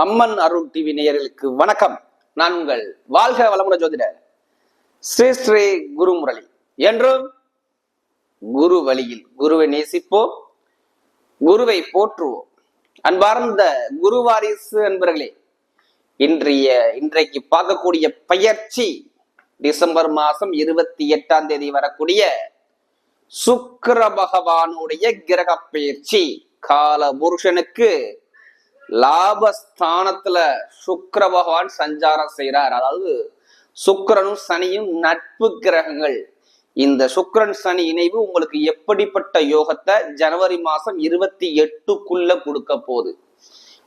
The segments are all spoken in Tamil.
அம்மன் அருள் டிவி நேயர்களுக்கு வணக்கம். நான் உங்கள் வாழ்க வளமுடன் ஜோதிடர் ஸ்ரீ ஸ்ரீ குரு முரளி என்றும் குரு வழியில் குருவை நேசிப்போம் குருவை போற்றுவோம். அன்பார்ந்த குரு வாரிசு அன்பர்களே இன்றைய இன்றைக்கு பார்க்கக்கூடிய பயிற்சி டிசம்பர் மாசம் இருபத்தி எட்டாம் தேதி வரக்கூடிய சுக்கர பகவானுடைய கிரக பயிற்சி. கால புருஷனுக்கு லாபஸ்தானத்துல சுக்கர பகவான் சஞ்சாரம் செய்கிறார் அதாவது சுக்கிரனும் சனியும் நட்பு கிரகங்கள். இந்த சுக்கரன் சனி இணைவு உங்களுக்கு எப்படிப்பட்ட யோகத்தை ஜனவரி மாசம் இருபத்தி எட்டுக்குள்ள கொடுக்க போகுது.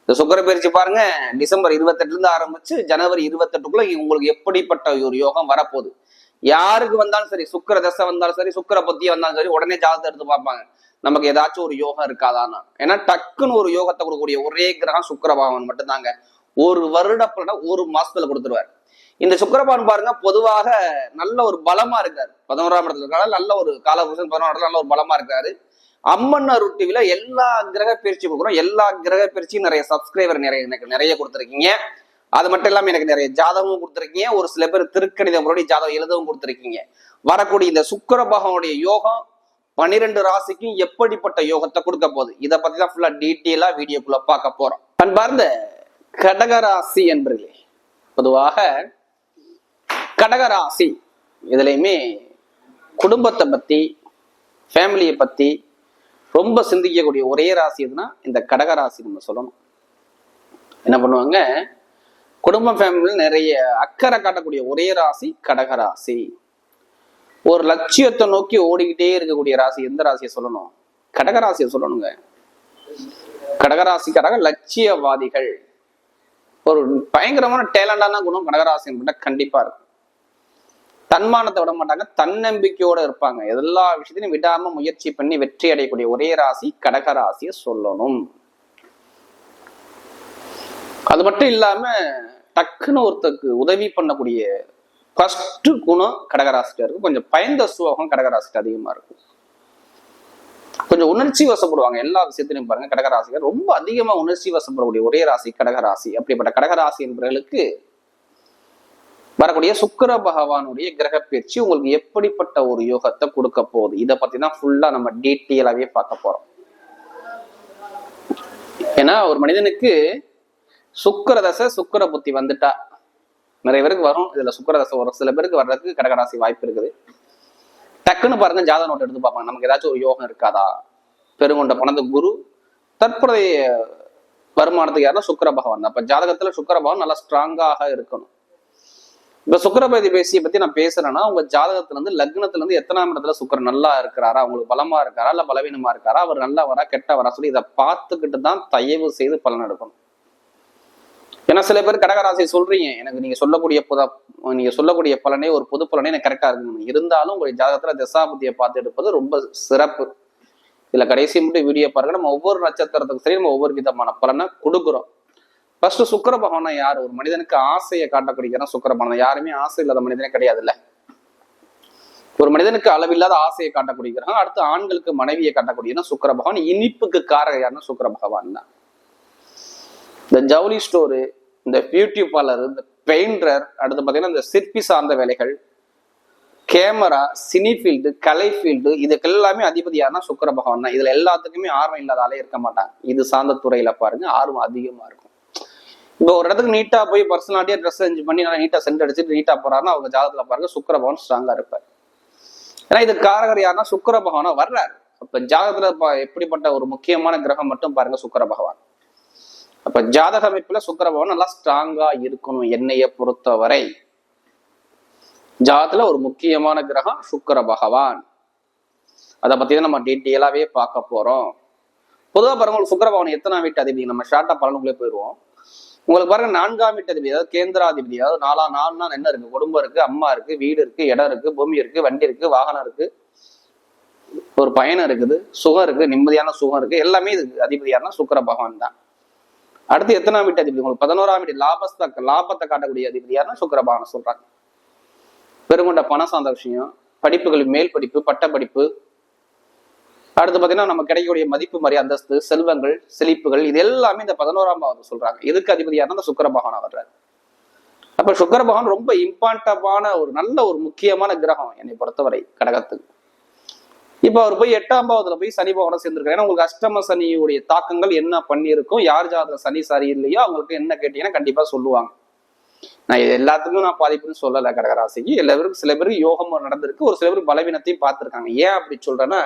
இந்த சுக்கர பயிற்சி பாருங்க டிசம்பர் இருபத்தெட்டுல இருந்து ஆரம்பிச்சு ஜனவரி இருபத்தெட்டுக்குள்ள உங்களுக்கு எப்படிப்பட்ட ஒரு யோகம் வரப்போகுது. யாருக்கு வந்தாலும் சரி சுக்கர தசை வந்தாலும் சரி சுக்கர புத்திய வந்தாலும் சரி உடனே ஜாதகத்தை எடுத்து பார்ப்பாங்க. நமக்கு ஏதாச்சும் ஒரு யோகம் இருக்காதான்னா. ஏன்னா டக்குன்னு ஒரு யோகத்தை கொடுக்கக்கூடிய ஒரே கிரகம் சுக்கரபாவன் மட்டும்தாங்க. ஒரு வருட பலனை ஒரு மாசத்துல கொடுத்துருவார். இந்த சுக்கரபான் பாருங்க பொதுவாக நல்ல ஒரு பலமா இருக்காரு. பதினோராம் இடத்துல இருக்காரு? நல்ல ஒரு காலபுருஷன் பதினோரா இடத்துல நல்ல ஒரு பலமா இருக்காரு. அம்மன் அருள் டிவில எல்லா கிரக பயிற்சி கொடுக்குறோம். எல்லா கிரக பயிற்சியும் நிறைய சப்ஸ்கிரைபர் நிறைய எனக்கு நிறைய கொடுத்துருக்கீங்க. அது மட்டும் இல்லாமல் எனக்கு நிறைய ஜாதகமும் கொடுத்துருக்கீங்க. ஒரு சில பேர் திருக்கணித முறையை ஜாதகம் எழுதவும் கொடுத்துருக்கீங்க. வரக்கூடிய இந்த சுக்கர பகவானுடைய யோகம் பன்னிரெண்டு ராசிக்கும் எப்படிப்பட்ட யோகத்தை கொடுக்க போகுது? இதை பத்தி தான் ஃபுல்லா டீட்டெயிலா வீடியோக்குள்ள பார்க்க போறோம். அன்பார்ந்த கடகராசி என்பர்களே பொதுவாக கடகராசி இதுலையுமே குடும்பத்தை பத்தி ஃபேமிலியை பத்தி ரொம்ப சிந்திக்கக்கூடிய ஒரே ராசி எதுனா இந்த கடகராசி நம்ம சொல்லணும். என்ன பண்ணுவாங்க? குடும்ப ஃபேமிலியில் நிறைய அக்கறை காட்டக்கூடிய ஒரே ராசி கடகராசி ஒரு லட்சியத்தை நோக்கி ஓடிக்கிட்டே இருக்கக்கூடிய ராசி எந்த ராசியை சொல்லணும்? கடகராசியை சொல்லணுங்க. கடகராசிக்காரங்க லட்சியவாதிகள். ஒரு பயங்கரமான டேலண்டான குணம் கடகராசின்னு கண்டிப்பா இருக்கும். தன்மானத்தை விட மாட்டாங்க தன்னம்பிக்கையோட இருப்பாங்க. எல்லா விஷயத்தையும் விடாம முயற்சி பண்ணி வெற்றி அடையக்கூடிய ஒரே ராசி கடகராசியை சொல்லணும். அது மட்டும் இல்லாம டக்குன்னு ஒருத்தருக்கு உதவி பண்ணக்கூடிய ஃபர்ஸ்ட் குணம் கடகராசிட்ட இருக்கும். கொஞ்சம் பயந்த சுவகம் கடகராசிட்டு அதிகமா இருக்கும். கொஞ்சம் உணர்ச்சி வசப்படுவாங்க. எல்லா விஷயத்திலையும் பாருங்க கடகராசிகள் ரொம்ப அதிகமா உணர்ச்சி வசப்படக்கூடிய ஒரே ராசி கடகராசி. அப்படிப்பட்ட கடகராசி என்பவர்களுக்கு வரக்கூடிய சுக்கிர பகவானுடைய கிரக பயிற்சி உங்களுக்கு எப்படிப்பட்ட ஒரு யோகத்தை கொடுக்க போகுது? இதை பத்தி தான் ஃபுல்லா நம்ம டீட்டெயிலாவே பார்க்க போறோம். ஏன்னா ஒரு மனிதனுக்கு சுக்கர தசை சுக்கிர புத்தி வந்துட்டா. நிறைய பேருக்கு வரும். இதுல சுக்கிர ஒரு சில பேருக்கு வர்றதுக்கு கடகராசி வாய்ப்பு இருக்குது. டக்குன்னு பாருங்க ஜாதக நோட்டை எடுத்து பார்ப்பாங்க. நமக்கு ஏதாச்சும் ஒரு யோகம் இருக்காதா? பெருங்கொண்ட பணத்து குரு தற்போதைய வருமானத்துக்கு யாருன்னா சுக்கர பகவான். அப்ப ஜாதகத்துல சுக்கர பகவான் நல்லா ஸ்ட்ராங்காக இருக்கணும். இப்ப சுக்கரபதி பேசிய பத்தி நான் பேசுறேன்னா உங்க ஜாதகத்துல இருந்து லக்னத்துல இருந்து எத்தனாம் இடத்துல சுக்கரன் நல்லா இருக்கிறாரா? உங்களுக்கு பலமா இருக்காரா? இல்ல பலவீனமா இருக்காரா? அவர் நல்லா வரா கெட்ட வரா சொல்லி இதை பார்த்துக்கிட்டு தான் தயவு செய்து பலன் எடுக்கணும். ஏன்னா சில பேர் கடகராசி சொல்றீங்க. எனக்கு நீங்க சொல்லக்கூடிய புத நீங்க சொல்லக்கூடிய பலனே ஒரு பொது பலனே எனக்கு கரெக்டா இருக்கணும் இருந்தாலும் உங்களுடைய ஜாதகத்துல தசாபுத்தியை பார்த்து எடுப்பது ரொம்ப சிறப்பு. இதுல கடைசி மட்டும் வீடியோ பாருங்க. நம்ம ஒவ்வொரு நட்சத்திரத்துக்கும் சரி நம்ம ஒவ்வொரு விதமான பலனை கொடுக்குறோம். ஃபர்ஸ்ட் சுக்கர பகவானா யார்? ஒரு மனிதனுக்கு ஆசையை காட்டக்கூடியதான் சுக்கர பகவான். யாருமே ஆசை இல்லாத மனிதனே கிடையாதுல்ல. ஒரு மனிதனுக்கு அளவில்லாத ஆசையை காட்டக்கூடியதான் அடுத்து ஆண்களுக்கு மனைவியை காட்டக்கூடியதான் சுக்கர பகவான். இனிப்புக்கு காரக யாருன்னா சுக்கர பகவான் தான். இந்த ஜவுளி ஸ்டோரு இந்த பியூட்டி பார்லர் இந்த பெயிண்டர் அடுத்து பார்த்தீங்கன்னா இந்த சிற்பி சார்ந்த வேலைகள் கேமரா சினி ஃபீல்டு கலை ஃபீல்டு இதுக்கு எல்லாமே அதிபதி யாருன்னா சுக்கர பகவான் தான். இதுல எல்லாத்துக்குமே ஆர்வம் இல்லாத ஆளே இருக்க மாட்டாங்க. இது சார்ந்த துறையில பாருங்க ஆர்வம் அதிகமா இருக்கும். இப்போ ஒரு இடத்துக்கு நீட்டா போய் பர்சனாலிட்டியா ட்ரெஸ் செஞ்சு பண்ணி நல்லா நீட்டா சென்ட் அடிச்சுட்டு நீட்டா போறாருன்னா அவங்க ஜாதகத்துல பாருங்க சுக்கர பகவான் ஸ்ட்ராங்கா இருப்பார். ஏன்னா இது காரகர் யாருன்னா சுக்கர பகவானா வர்றாரு. அப்ப ஜாதகத்துல எப்படிப்பட்ட ஒரு முக்கியமான கிரகம் மட்டும் பாருங்க சுக்கர பகவான். அப்ப ஜாதக அமைப்புல சுக்கர பகவான் நல்லா ஸ்ட்ராங்கா இருக்கணும் என்னைய பொறுத்தவரை. ஜாதத்துல ஒரு முக்கியமான கிரகம் சுக்கர பகவான் அதை பத்தி தான் நம்ம டீட்டெயிலாவே பார்க்க போறோம். பொதுவாக பாருங்க உங்களுக்கு சுக்கர பகவான் எத்தனாம் வீட்டு அதிபதி? நம்ம ஷார்ட்டா பலனுக்குள்ளே போயிடுவோம். உங்களுக்கு பாருங்க நான்காம் வீட்டு அதிபதி அதாவது கேந்திராதிபதி அதாவது நாலா நாலுனா என்ன இருக்கு? குடும்பம் இருக்கு அம்மா இருக்கு வீடு இருக்கு இடம் இருக்கு பூமி இருக்கு வண்டி இருக்கு வாகனம் இருக்கு. ஒரு பயணம் இருக்குது சுகம் இருக்கு நிம்மதியான சுகம் இருக்கு எல்லாமே இதுக்கு அதிபதியாருன்னா சுக்கர பகவான் தான். அடுத்து எத்தனாம் வீட்டு அதிபதி? உங்களுக்கு பதினோராம் வீட்டு லாபத்தை லாபத்தை காட்டக்கூடிய அதிபதி யாருன்னா சுக்கரபான சொல்றாங்க. பெருங்கொண்ட பணம் சார்ந்த விஷயம் படிப்புகள் மேல் படிப்பு பட்ட படிப்பு. அடுத்து பார்த்தீங்கன்னா நம்ம கிடைக்கக்கூடிய மதிப்பு மாதிரி அந்தஸ்து செல்வங்கள் செழிப்புகள் இது எல்லாமே இந்த பதினோராம் பாவத்தை சொல்றாங்க. எதுக்கு அதிபதியாக அந்த சுக்கர பகவான் வர்றாரு அப்ப சுக்கர பகவான் ரொம்ப இம்பார்ட்டமான ஒரு நல்ல ஒரு முக்கியமான கிரகம் என்னை பொறுத்தவரை கடகத்துக்கு. இப்போ அவர் போய் எட்டாம் பாவத்துல போய் சனி பகவான சேர்ந்திருக்காரு. ஏன்னா உங்களுக்கு அஷ்டம சனியுடைய தாக்கங்கள் என்ன பண்ணியிருக்கும்? யார் ஜாதகம் சனி சரி இல்லையோ அவங்களுக்கு என்ன கேட்டீங்கன்னா கண்டிப்பா சொல்லுவாங்க. நான் இது எல்லாத்துக்கும் நான் பாதிப்புன்னு சொல்லலை கடகராசிக்கு. எல்லா பேருக்கு சில பேருக்கு யோகம் நடந்திருக்கு. ஒரு சில பேருக்கு பலவீனத்தையும் பார்த்திருக்காங்க. ஏன் அப்படி சொல்றேன்னா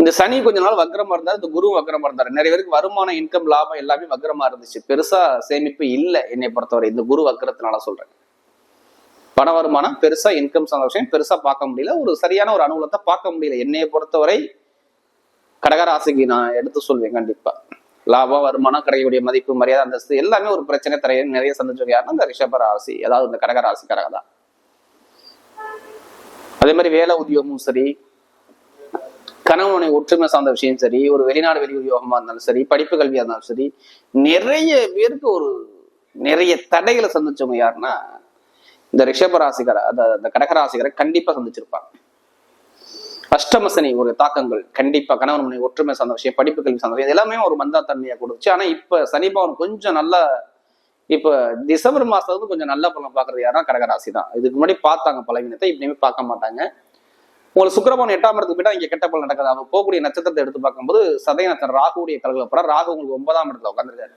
இந்த சனி கொஞ்ச நாள் வக்ரமா இருந்தார் இந்த குரு வக்ரமா இருந்தார். நிறைய பேருக்கு வருமானம் இன்கம் லாபம் எல்லாமே வக்ரமா இருந்துச்சு. பெருசா சேமிப்பு இல்லை. என்னை பொறுத்தவரை இந்த குரு வக்ரத்தினால சொல்றேன். பண வருமானம் பெருசா இன்கம் சார்ந்த விஷயம் பெருசா பார்க்க முடியல. ஒரு சரியான ஒரு அனுகூலத்தை பார்க்க முடியல. என்னைய பொறுத்தவரை கடகராசிக்கு நான் எடுத்து சொல்வேன் கண்டிப்பா. லாபம் வருமானம் கிடைக்கக்கூடிய மதிப்பு மரியாதை அந்தஸ்து எல்லாமே ஒரு பிரச்சனை தரைய நிறைய சந்திச்சவங்க யாருன்னா இந்த ரிஷப ராசி அதாவது இந்த கடகராசிக்காரங்க தான். அதே மாதிரி வேலை உத்தியோகமும் சரி கணவனை ஒற்றுமை சார்ந்த விஷயம் சரி ஒரு வெளிநாடு வெளி உத்தியோகமா இருந்தாலும் சரி படிப்பு கல்வியா இருந்தாலும் சரி நிறைய பேருக்கு ஒரு நிறைய தடைகளை சந்திச்சவங்க யாருன்னா இந்த ரிஷப ராசிகர அந்த அந்த கடகராசிகரை கண்டிப்பா சந்திச்சிருப்பாங்க. அஷ்டம சனி ஒரு தாக்கங்கள் கண்டிப்பா கணவன் மனைவி ஒற்றுமை சார்ந்த விஷயம் படிப்பு கல்வி சார்ந்த விஷயம் இது எல்லாமே ஒரு மந்தா தன்மையை கொடுத்துச்சு. ஆனா இப்ப சனி பவன் கொஞ்சம் நல்லா இப்ப டிசம்பர் மாசத்துல இருந்து கொஞ்சம் நல்ல பலன் பாக்குறது யாருன்னா கடகராசி தான். இதுக்கு முன்னாடி பார்த்தாங்க பலவீனத்தை இப்படியுமே பார்க்க மாட்டாங்க. உங்களுக்கு சுக்கிரபவன் எட்டாம் இடத்துக்கு போயிட்டா இங்க கெட்ட பலன் நடக்காது. அவங்க போகக்கூடிய நட்சத்திரத்தை எடுத்து பார்க்கும்போது சதய நட்சத்திரம் ராகுடைய கலகலப்பறம் ராகு உங்களுக்கு ஒன்பதாம் இடத்துல உட்காந்துருக்காரு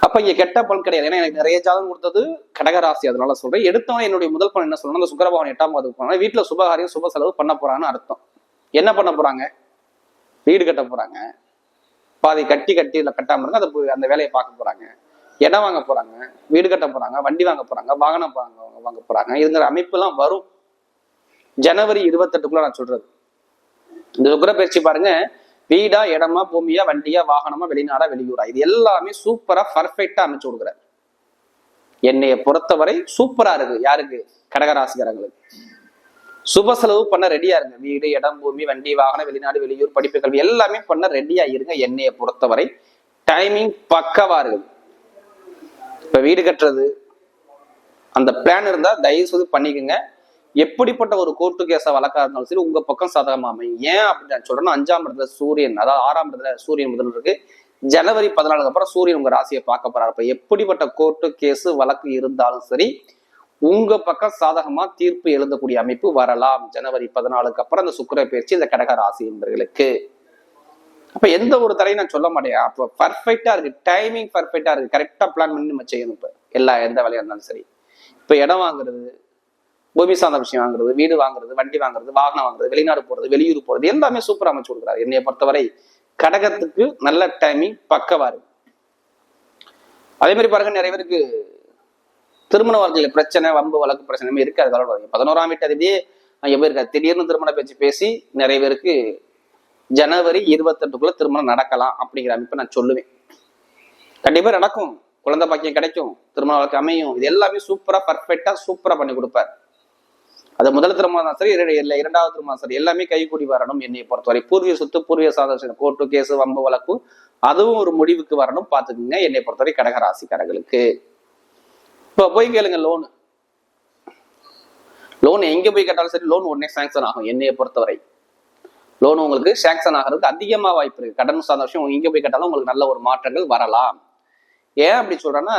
அப்ப இங்க கெட்ட பலன் கிடையாது. ஏன்னா எனக்கு நிறைய ஜாதகம் கொடுத்தது கடகராசி. அதனால சொல்றேன். எடுத்தவன் என்னுடைய முதல் பலன் என்ன சொல்லணும் அந்த சுக்கரபவன் எட்டாம் பாவத்துக்கு போனா வீட்டுல சுபகாரியம் சுப செலவு பண்ண போறான்னு அர்த்தம். என்ன பண்ண போறாங்க? வீடு கட்ட போறாங்க. பாதி கட்டி கட்டி இல்ல கட்டாம இருந்தா அதை போய் அந்த வேலையை பார்க்க போறாங்க. இடம் வாங்க போறாங்க. வீடு கட்ட போறாங்க. வண்டி வாங்க போறாங்க. வாகனம் வாங்க வாங்க போறாங்க. இதுங்கிற அமைப்பு எல்லாம் வரும். ஜனவரி இருபத்தெட்டுக்குள்ள நான் சொல்றது. இந்த சுக்கர பயிற்சி பாருங்க. வீடா இடமா பூமியா வண்டியா வாகனமா வெளிநாடா வெளியூரா. இது எல்லாமே சூப்பரா பர்ஃபெக்டா அமைச்சு கொடுக்குறாரு. என்னைய பொறுத்தவரை சூப்பரா இருக்கு. யாருக்கு? கடகராசிக்காரங்களுக்கு. சுப செலவு பண்ண ரெடியா இருங்க. வீடு இடம் பூமி வண்டி வாகனம் வெளிநாடு வெளியூர் படிப்பு கல்வி எல்லாமே பண்ண ரெடியா இருங்க. என்னைய பொறுத்தவரை டைமிங் பக்கவா இருக்குது இப்ப வீடு கட்டுறது அந்த பிளான் இருந்தா தயவு செய்து பண்ணிக்கோங்க. எப்படிப்பட்ட ஒரு கோர்ட்டு கேஸை வழக்கா இருந்தாலும் சரி உங்க பக்கம் சாதகமா அமையும். ஏன் அப்படின்னு நான் சொல்றேன்னா அஞ்சாம் இடத்துல சூரியன் அதாவது ஆறாம் இடத்துல சூரியன் முதல் இருக்கு ஜனவரி பதினாலுக்கு அப்புறம் சூரியன் உங்க ராசியை பார்க்க போறாரு. அப்ப எப்படிப்பட்ட கோர்ட்டு கேஸ் வழக்கு இருந்தாலும் சரி உங்க பக்கம் சாதகமா தீர்ப்பு எழுதக்கூடிய அமைப்பு வரலாம். ஜனவரி பதினாலுக்கு அப்புறம் அந்த சுக்கர பயிற்சி இந்த கடக ராசி என்பவர்களுக்கு அப்ப எந்த ஒரு தடையும் நான் சொல்ல மாட்டேன். அப்ப பர்ஃபெக்டா இருக்கு. டைமிங் பர்ஃபெக்டா இருக்கு. கரெக்டா பிளான் பண்ணி நம்ம செய்யணும் இப்ப. எல்லா எந்த வேலையா இருந்தாலும் சரி. இப்ப இடம் வாங்குறது பூமி சார்ந்த விஷயம் வாங்குறது வீடு வாங்குறது வண்டி வாங்குறது வாகனம் வாங்குறது வெளிநாடு போறது வெளியூர் போறது எல்லாமே சூப்பர் அமைச்சு கொடுக்குறாரு. என்னைய பொறுத்தவரை கடகத்துக்கு நல்ல டைமிங் பக்கவா இருக்கு. அதே மாதிரி பாருங்க நிறைய பேருக்கு திருமண வாழ்க்கையில பிரச்சனை வம்பு வழக்கு பிரச்சனை இருக்காது. கவலைப்படாதீங்க. பதினோராம் வீட்டு அதிபதியே அங்கே திடீர்னு திருமண பேச்சு பேசி நிறைய பேருக்கு ஜனவரி இருபத்தெட்டுக்குள்ள திருமணம் நடக்கலாம் அப்படிங்கிற அமைப்பை நான் சொல்லுவேன். கண்டிப்பா நடக்கும். குழந்தை பாக்கியம் கிடைக்கும். திருமண வாழ்க்கை அமையும். இது எல்லாமே சூப்பரா பர்ஃபெக்டா சூப்பரா பண்ணி கொடுப்பாரு. அது முதல் திருமணம் சரி இல்லை இரண்டாவது திருமணம் சரி. எல்லாமே கைகூடி வரணும் என்னை பொறுத்தவரை. பூர்வீக சொத்து பூர்வீக சாதனை கோர்ட்டு கேஸ் வம்பு வழக்கு அதுவும் ஒரு முடிவுக்கு வரணும். பார்த்துக்குங்க என்னை பொறுத்தவரை கடகராசிக்காரர்களுக்கு இப்போ போய் கேளுங்க லோனு லோன் எங்கே போய் கேட்டாலும் சரி லோன் உடனே சாங்ஷன் ஆகும் என்னையை பொறுத்தவரை. லோன் உங்களுக்கு சாங்ஷன் ஆகிறதுக்கு அதிகமாக வாய்ப்பு இருக்குது கடன் சார்ந்த விஷயம் எங்க போய் கேட்டாலும் உங்களுக்கு நல்ல ஒரு மாற்றங்கள் வரலாம். ஏன் அப்படி சொல்கிறேன்னா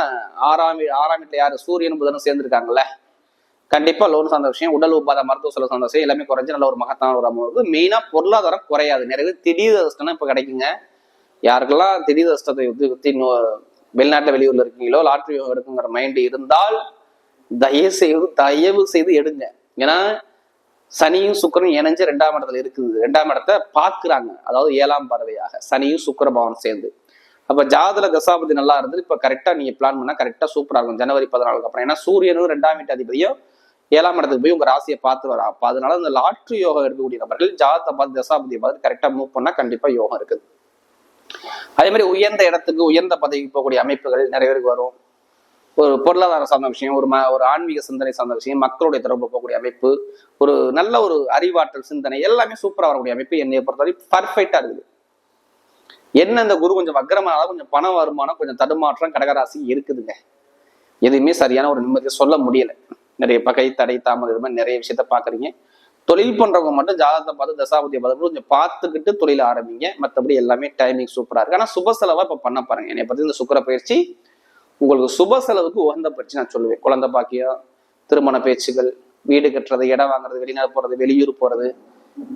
ஆறாம் ஆறாம் வீட்டில் யார்? சூரியன் புதனும் சேர்ந்துருக்காங்களே கண்டிப்பா லோன் சார்ந்த விஷயம் உடல் உபாத மருத்துவ செலவு சார்ந்த விஷயம் எல்லாமே குறைஞ்சு நல்ல ஒரு மகத்தான ஒரு அமௌண்ட் மெயினா பொருளாதாரம் குறையாது. நிறைய திடீர் அதிர்ஷ்டம் இப்ப கிடைக்குங்க. யாருக்கெல்லாம் திடீர் அதிர்ஷ்டத்தை யுத்தி யுத்தி வெளிநாட்டுல வெளியூர்ல இருக்கீங்களோ லாட்ரி எடுக்குங்கிற மைண்ட் இருந்தால் தயவு செய்து தயவு செய்து எடுங்க. ஏன்னா சனியும் சுக்கரனும் இணைஞ்சு ரெண்டாம் இடத்துல இருக்குது. ரெண்டாம் இடத்த பாக்குறாங்க அதாவது ஏழாம் பறவையாக சனியும் சுக்கர பவன் சேர்ந்து. அப்ப ஜாதல தசாபதி நல்லா இருந்து இப்ப கரெக்டா நீங்க பிளான் பண்ணா கரெக்டா சூப்பராக இருக்கும். ஜனவரி பதினாலுக்கு அப்புறம். ஏன்னா சூரியனும் ரெண்டாம் வீட்டு அதிபதியும் ஏழாம் இடத்துக்கு போய் உங்க ராசியை பார்த்து வரா. அப்போ அதனால இந்த லாட்ரி யோகம் எடுக்கக்கூடிய நபர்கள் ஜாதத்தை பார்த்து தசாபதியை பார்த்து கரெக்டா மூவ் பண்ணா கண்டிப்பா யோகம் இருக்குது அதே மாதிரி உயர்ந்த இடத்துக்கு உயர்ந்த பதவிக்கு போகக்கூடிய அமைப்புகள் நிறைய பேருக்கு வரும். ஒரு பொருளாதார சார்ந்த விஷயம் ஒரு ம ஒரு ஆன்மீக சிந்தனை சார்ந்த விஷயம் மக்களுடைய தொடர்பு போகக்கூடிய அமைப்பு ஒரு நல்ல ஒரு அறிவாற்றல் சிந்தனை எல்லாமே சூப்பரா வரக்கூடிய அமைப்பு என்னைய பொறுத்தவரை பர்ஃபெக்டாக இருக்குது. என்ன இந்த குரு கொஞ்சம் வக்கரமானால கொஞ்சம் பண வருமானம் கொஞ்சம் தடுமாற்றம் கடகராசி இருக்குதுங்க. எதுவுமே சரியான ஒரு நிம்மதியை சொல்ல முடியல. நிறைய பகை தடை தாமதம் இது மாதிரி நிறைய விஷயத்த பாக்குறீங்க தொழில் பண்றவங்க மட்டும் ஜாதகத்தை பார்த்து தசாபதியை பார்த்து கொஞ்சம் பார்த்துக்கிட்டு தொழில் ஆரம்பிங்க. மற்றபடி எல்லாமே டைமிங் சூப்பரா இருக்கு. ஆனா சுப செலவா இப்ப பண்ண பாருங்க. என்னை பத்தி இந்த சுக்கர பயிற்சி உங்களுக்கு சுப செலவுக்கு உகந்த பயிற்சி நான் சொல்லுவேன். குழந்தை பாக்கியம் திருமண பேச்சுகள் வீடு கட்டுறது இடம் வாங்குறது வெளிநாடு போறது வெளியூர் போறது.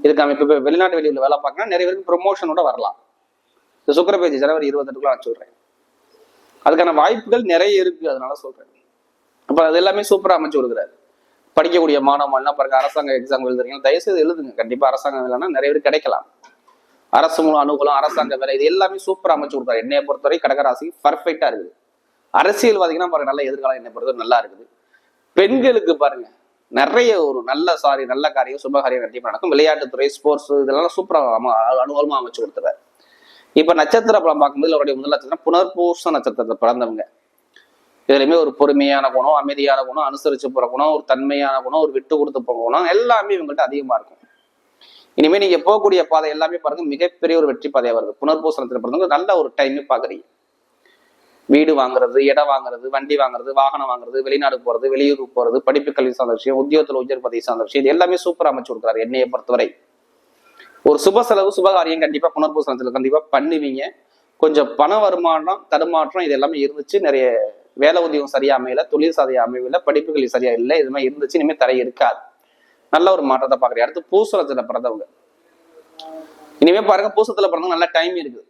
இதுக்கு அமைப்பு இப்ப வெளிநாட்டு வெளியூர்ல வேலை பார்க்கணும் நிறைய பேருக்கு ப்ரொமோஷனோட வரலாம். இந்த சுக்கர பயிற்சி ஜனவரி இருபத்தெட்டுக்குள்ள நான் சொல்றேன். அதுக்கான வாய்ப்புகள் நிறைய இருக்கு. அதனால சொல்றேன். அப்ப அது எல்லாமே சூப்பரா அமைச்சு கொடுக்குறாரு. படிக்கக்கூடிய மாணவன்லாம் பாருங்க அரசாங்க எக்ஸாம் எழுதுறீங்க. தயவுசெய்து எழுதுங்க. கண்டிப்பா அரசாங்கம் இல்லைன்னா நிறைய பேர் கிடைக்கலாம். அரசு மூலம் அனுகூலம் அரசாங்க வேலை இது எல்லாமே சூப்பரா அமைச்சு கொடுத்தாரு என்னைய பொறுத்தவரை கடகராசி பர்ஃபெக்டா இருக்குது. அரசியல்வாதிகள்னா பாருங்க நல்ல எதிர்காலம் என்னை பொறுத்தவரை நல்லா இருக்குது. பெண்களுக்கு பாருங்க நிறைய ஒரு நல்ல சாரி நல்ல காரியம் சுபகாரியம் கண்டிப்பா நடக்கும். விளையாட்டுத்துறை ஸ்போர்ட்ஸ் இதெல்லாம் சூப்பரா அம- அனுகூலமா அமைச்சு கொடுத்துறாரு. இப்ப நட்சத்திர படம் பார்க்கும்போது அவருடைய முதல் நட்சத்திரம் புனர்பூச நட்சத்திரத்தை பிறந்தவங்க. இதுலையுமே ஒரு பொறுமையான குணம் அமைதியான குணம் அனுசரிச்சு போற குணம் ஒரு தன்மையான குணம் ஒரு விட்டு கொடுத்து போற குணம் எல்லாமே இவங்கள்ட்ட அதிகமா இருக்கும். இனிமே நீங்க போகக்கூடிய பாதை எல்லாமே பாருங்க மிகப்பெரிய ஒரு வெற்றி பாதையா வருது. புனர்பூசனத்துல பிறந்தவங்க நல்ல ஒரு டைம் பாக்குறீங்க. வீடு வாங்குறது இடம் வாங்குறது வண்டி வாங்குறது வாகனம் வாங்குறது வெளிநாடு போறது வெளியூர் போறது படிப்பு கல்வி சார்ந்த விஷயம் உத்தியோகத்துல உயர் பதவி சார்ந்த விஷயம் இது எல்லாமே சூப்பர் அமைச்சு கொடுக்குறாரு என்னைய பொறுத்தவரை. ஒரு சுப செலவு சுபகாரியம் கண்டிப்பா புனர்பூசனத்துல கண்டிப்பா பண்ணுவீங்க. கொஞ்சம் பண வருமானம் தடுமாற்றம் இது எல்லாமே இருந்துச்சு நிறைய வேலை உதயம் சரியா அமையல தொழில் சரியா அமையல படிப்புகள் சரியா இல்லை இது மாதிரி இருந்துச்சு இனிமே தடை இருக்காது. நல்ல ஒரு மாற்றத்தை பாக்குறேன் அடுத்து பூசணத்துல பிறந்தவங்க. இனிமே பாருங்க பூசத்துல பிறந்தவங்க நல்ல டைம் இருக்குது.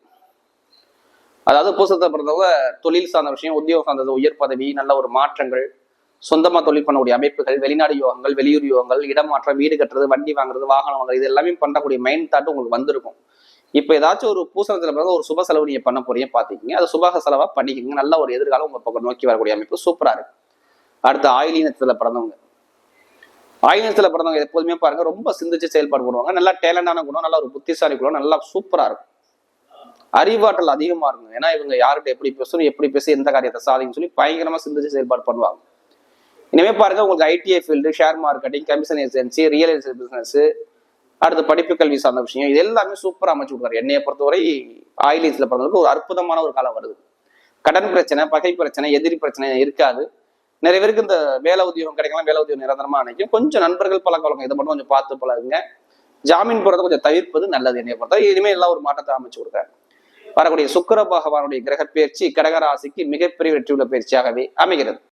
அதாவது பூசத்துல பிறந்தவங்க தொழில் சார்ந்த விஷயம் உத்தியோகம் சார்ந்தது உயர் பதவி நல்ல ஒரு மாற்றங்கள் சொந்தமா தொழில் பண்ணக்கூடிய அமைப்புகள் வெளிநாடு யோகங்கள் வெளியூர் யோகங்கள் இடமாற்றம் வீடு கட்டுறது வண்டி வாங்குறது வாகனம் வாங்குறது இது எல்லாமே பண்ணக்கூடிய மைண்ட் தாட் உங்களுக்கு வந்திருக்கும். இப்போ ஏதாச்சும் ஒரு பூசணத்தில் பிறகு ஒரு சுப செலவு நீங்கள் பண்ண போறீங்க பார்த்துக்கிங்க அது சுபக செலவாக பண்ணிக்கோங்க. நல்ல ஒரு எதிர்காலம் உங்கள் பக்கம் நோக்கி வரக்கூடிய அமைப்பு சூப்பராக இருக்கு. அடுத்து ஆயிலினத்துல பிறந்தவங்க. ஆயினத்துல பிறந்தவங்க எப்போதுமே பாருங்க ரொம்ப சிந்திச்சு செயல்பாடு பண்ணுவாங்க. நல்லா டேலண்டான குணம் நல்லா ஒரு புத்திசாலி குணம் நல்லா சூப்பராக இருக்கும். அறிவாற்றல் அதிகமாக இருக்கும் ஏன்னா இவங்க யார்கிட்ட எப்படி பேசணும் எப்படி பேசி எந்த காரியத்தை சாதிங்கன்னு சொல்லி பயங்கரமாக சிந்திச்சு செயல்பாடு பண்ணுவாங்க. இனிமே பாருங்க உங்களுக்கு ITI field share marketing commission agency real estate business அடுத்து படிப்பு கல்வி சார்ந்த விஷயம் இது எல்லாமே சூப்பராக அமைச்சு கொடுக்குறாரு. என்னைய பொறுத்தவரை ஆயிலிஸ்ல பிறந்தவங்களுக்கு ஒரு அற்புதமான ஒரு காலம் வருது. கடன் பிரச்சனை பகை பிரச்சனை எதிரி பிரச்சனை இருக்காது. நிறைய பேருக்கு இந்த வேலை உத்தியோகம் கிடைக்கலாம் வேலை உத்தியோகம் நிரந்தரமா அணைக்கும் கொஞ்சம் நண்பர்கள் பழக்க வழக்கம் இதை மட்டும் கொஞ்சம் பார்த்து பழகுங்க. ஜாமீன் போறதை கொஞ்சம் தவிர்ப்பது நல்லது என்னைய பொறுத்தவரை. இனிமேல் எல்லாம் ஒரு மாற்றத்தை அமைச்சு கொடுக்குறாரு. வரக்கூடிய சுக்கிர பகவானுடைய கிரக பயிற்சி கடகராசிக்கு மிகப்பெரிய வெற்றியுள்ள பயிற்சியாகவே அமைகிறது.